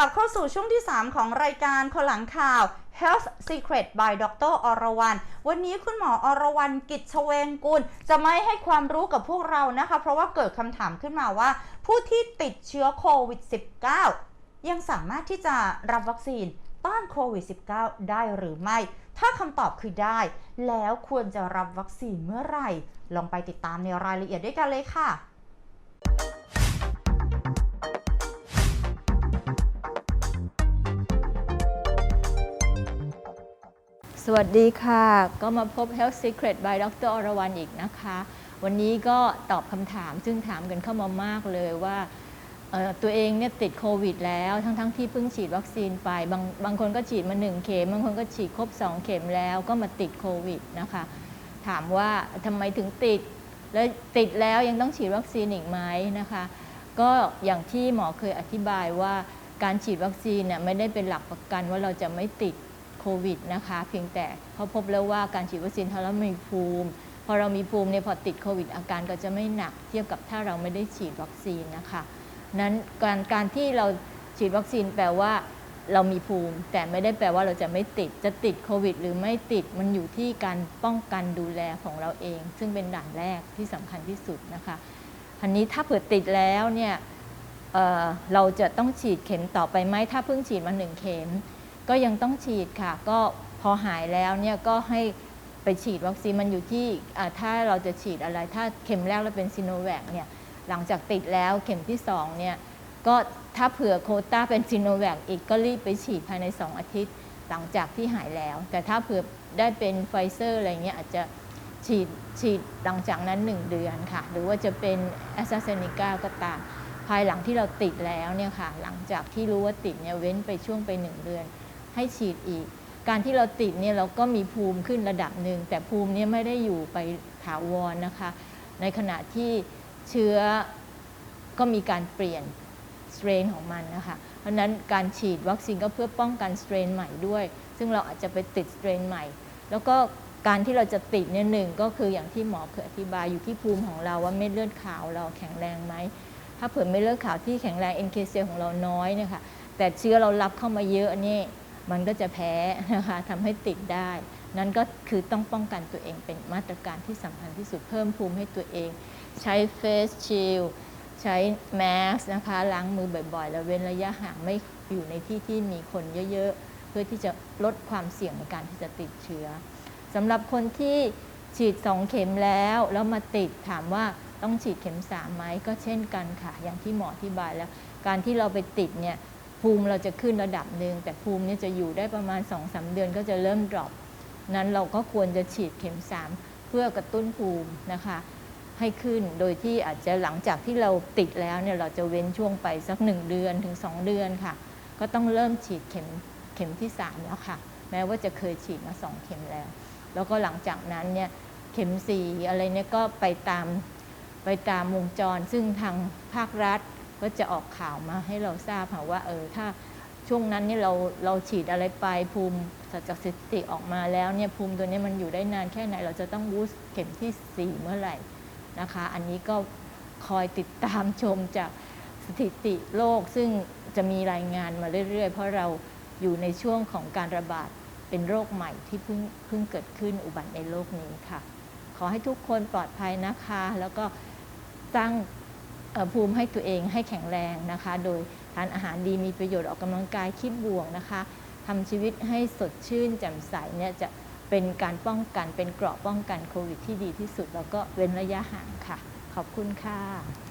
ลับเข้าสู่ช่วงที่ 3 ของรายการคนหลังข่าว Health Secret by Dr. อรวรรณวันนี้คุณหมออรวรรณกิจชเวงกุล จะไม่ให้ความรู้กับพวกเรานะคะ เพราะว่าเกิดคำถามขึ้นมาว่า ผู้ที่ติดเชื้อโควิด -19 ยังสามารถที่จะรับวัคซีนต้านโควิด -19 ได้หรือไม่ ถ้าคำตอบคือได้ แล้วควรจะรับวัคซีนเมื่อไหร่ ลองไปติดตามในรายละเอียดด้วยกันเลยค่ะ สวัสดีค่ะ ก็มาพบ Health Secret by ดรอรวรรณอีกนะคะ วันนี้ก็ตอบคำถามซึ่งถามกันเข้ามามากเลยว่าตัวเองเนี่ยติดโควิดแล้วทั้งๆทที่เพิ่งฉีดวัคซีนไปบางบางคนก็ฉีดมา 1 เข็ม บางคนก็ฉีดครบ 2 เข็มแล้วก็มาติดโควิดนะคะ ถามว่าทำไมถึงติด แล้วติดแล้วยังต้องฉีดวัคซีนอีกไหมนะคะ ก็อย่างที่หมอเคยอธิบายว่าการฉีดวัคซีนเนี่ยไม่ได้เป็นหลักประกันว่าเราจะไม่ติด โควิดนะคะ เพียงแต่เขาพบแล้วว่าการฉีดวัคซีนถ้าเรามีภูมิพอเรามีภูมิเนี่ยพอติดโควิด อาการก็จะไม่หนักเทียบกับถ้าเราไม่ได้ฉีดวัคซีนนะคะนั้นการการที่เราฉีดวัคซีนแปลว่าเรามีภูมิ แต่ไม่ได้แปลว่าเราจะไม่ติดจะติดโควิด หรือไม่ติดมันอยู่ที่การป้องกันดูแลของเราเอง ซึ่งเป็นด่านแรกที่สำคัญที่สุดนะคะอันนี้ถ้าเผื่อติดแล้วเนี่ยเเราจะต้องฉีดเข็มต่อไปไหมถ้าเพิ่งฉีดมาหนึ่งเข็ม ก็ยังต้องฉีดค่ะ ก็พอหายแล้วเนี่ยก็ให้ไปฉีดวัคซีนมันอยู่ที่ถ้าเราจะฉีดอะไรถ้าเข็มแรกเราเป็นซีโนแวคเนี่ยหลังจากติดแล้วเข็มที่2เนี่ยก็ถ้าเผื่อโคต้าเป็นซีโนแวคอีกก็รีบไปฉีดภายใน 2 อาทิตย์ หลังจากที่หายแล้ว แต่ถ้าเผื่อได้เป็นไฟเซอร์อะไรเงี้ยอาจจะฉีดฉีดหลังจากนั้น 1 เดือนค่ะ หรือว่าจะเป็นแอสตราเซเนกาก็ตาม ภายหลังที่เราติดแล้วเนี่ยค่ะ หลังจากที่รู้ว่าติดเนี่ยเว้นไปช่วงไป 1 เดือน ให้ฉีดอีก การที่เราติดเนี่ยเราก็มีภูมิขึ้นระดับหนึ่ง แต่ภูมิเนี่ยไม่ได้อยู่ไปถาวรนะคะ ในขณะที่เชื้อก็มีการเปลี่ยนสเตรนของมันนะคะ เพราะฉะนั้นการฉีดวัคซีนก็เพื่อป้องกันสเตรนใหม่ด้วย ซึ่งเราอาจจะไปติดสเตรนใหม่ แล้วก็การที่เราจะติดเนี่ยหนึ่งก็คืออย่างที่หมอเคยอธิบายอยู่ที่ภูมิของเราว่าเม็ดเลือดขาวเราแข็งแรงไหม ถ้าเผื่อเม็ดเลือดขาวที่แข็งแรง NK เซลของเราน้อยเนี่ยค่ะ แต่เชื้อเรารับเข้ามาเยอะนี่ มันก็จะแพ้นะคะทำให้ติดได้ นั่นก็คือต้องป้องกันตัวเองเป็นมาตรการที่สำคัญที่สุดเพิ่มภูมิให้ตัวเอง ใช้เฟสชิลใช้แมสนะคะล้างมือบ่อยๆ แล้วเว้นระยะห่างไม่อยู่ในที่ที่มีคนเยอะๆ เพื่อที่จะลดความเสี่ยงในการที่จะติดเชื้อสำหรับคนที่ฉีด 2 เข็มแล้วแล้วมาติดถามว่าต้องฉีดเข็ม3ไหมก็เช่นกันค่ะ อย่างที่หมออธิบายแล้ว การที่เราไปติดเนี่ย ภูมิเราจะขึ้นระดับหนึ่งแต่ภูมิเนี่ยจะอยู่ได้ประมาณ 2-3 เดือนก็จะเริ่มดรอปนั้นเราก็ควรจะฉีดเข็ม 3 เพื่อกระตุ้นภูมินะคะ ให้ขึ้นโดยที่อาจจะหลังจากที่เราติดแล้วเนี่ยเราจะเว้นช่วงไปสัก 1 เดือนถึง 2 เดือนค่ะ ก็ต้องเริ่มฉีดเข็มเข็มที่ 3 แล้วค่ะ แม้ว่าจะเคยฉีดมา 2 เข็มแล้ว แล้วก็หลังจากนั้นเนี่ยเข็มสีอะไรเนี่ยก็ไปตามไปตามวงจร ซึ่งทางภาครัฐ ก็จะออกข่าวมาให้เราทราบค่ะว่าเออถ้าช่วงนั้นนี่เราเราฉีดอะไรไปภูมิจากสถิติออกมาแล้วเนี่ยภูมิตัวนี้มันอยู่ได้นานแค่ไหน เราจะต้องบูสต์เข็มที่ 4 เมื่อไหร่นะคะ อันนี้ก็คอยติดตามชมจากสถิติโลก ซึ่งจะมีรายงานมาเรื่อยๆ เพราะเราอยู่ในช่วงของการระบาดเป็นโรคใหม่ที่เพิ่งเพิ่งเกิดขึ้นอุบัติในโลกนี้ค่ะ ขอให้ทุกคนปลอดภัยนะคะ แล้วก็สร้าง ภูมิให้ตัวเองให้แข็งแรงนะคะ โดยทานอาหารดีมีประโยชน์ออกกำลังกายคิดบวกนะคะทำชีวิตให้สดชื่นแจ่มใสเนี่ยจะเป็นการป้องกันเป็นเกราะป้องกันโควิดที่ดีที่สุด แล้วก็เว้นระยะห่างค่ะ ขอบคุณค่ะ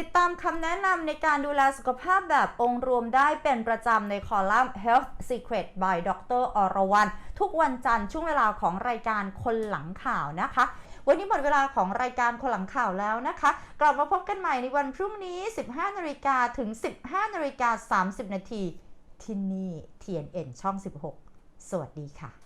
ติดตามคำแนะนำในการดูแลสุขภาพแบบองค์รวมได้เป็นประจำในคอลัมน์ Health Secret by ดรอรวรรณทุกวันจันทร์ช่วงเวลาของรายการคนหลังข่าวนะคะ วันนี้หมดเวลาของรายการคนหลังข่าวแล้วนะคะ กลับมาพบกันใหม่ในวันพรุ่งนี้ 15นาฬิกาถึง 15นาฬิกา30นาทีที่นี่ TNN ช่อง 16 สวัสดีค่ะ